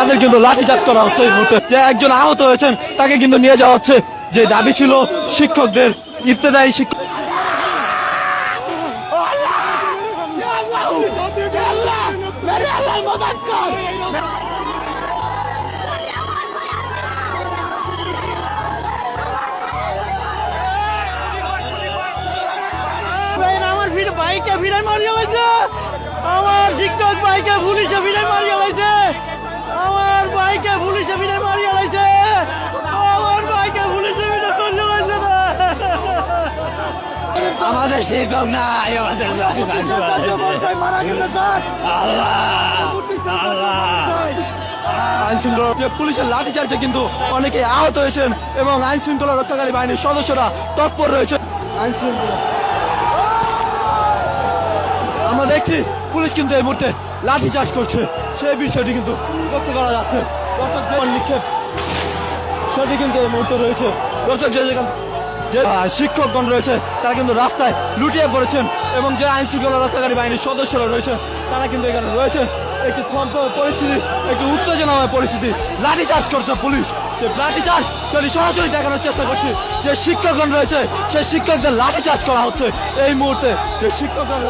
তাদের কিন্তু লাঠিচার্জ করা হচ্ছে এই মুহূর্তে। যে একজন আহত হয়েছেন, তাকে কিন্তু নিয়ে যাওয়া হচ্ছে। যে দাবি ছিল শিক্ষকদের ইত্তেদায়ী শিক্ষক আমার ভিড় বাইকে ভিড়ে মারিয়ে আমাদের শিক্ষক নাই, আমাদের আইন শৃঙ্খলা পুলিশের লাঠিচার্জে কিন্তু অনেকে আহত হয়েছেন এবং আইন শৃঙ্খলা রক্ষাকারী বাহিনীর সদস্যরা তৎপর রয়েছে। আইন শৃঙ্খলা। আমরা দেখছি পুলিশ কিন্তু এই মুহূর্তে লাঠিচার্জ করছে। সেই বিষয়টি কিন্তু লক্ষ্য করা যাচ্ছে। দর্শক নিক্ষেপ। সেটি কিন্তু এই মুহূর্তে রয়েছে। দর্শক, যে যেখান যে শিক্ষকগণ রয়েছে, তারা কিন্তু রাস্তায় লুটিয়ে পড়েছেন এবং যে আইন শৃঙ্খলা রক্ষাকারী বাহিনীর সদস্যরা রয়েছে, তারা কিন্তু এখানে রয়েছে। একটি থমথ পরিস্থিতি, একটি উত্তেজনাময় পরিস্থিতি। লাঠি চার্জ করছে পুলিশ। যে লাঠি চার্জ সেটি সরাসরি দেখানোর চেষ্টা করছে। যে শিক্ষকগণ রয়েছে, সেই শিক্ষকদের লাঠি চার্জ করা হচ্ছে। এই মুহূর্তে যে শিক্ষকগণ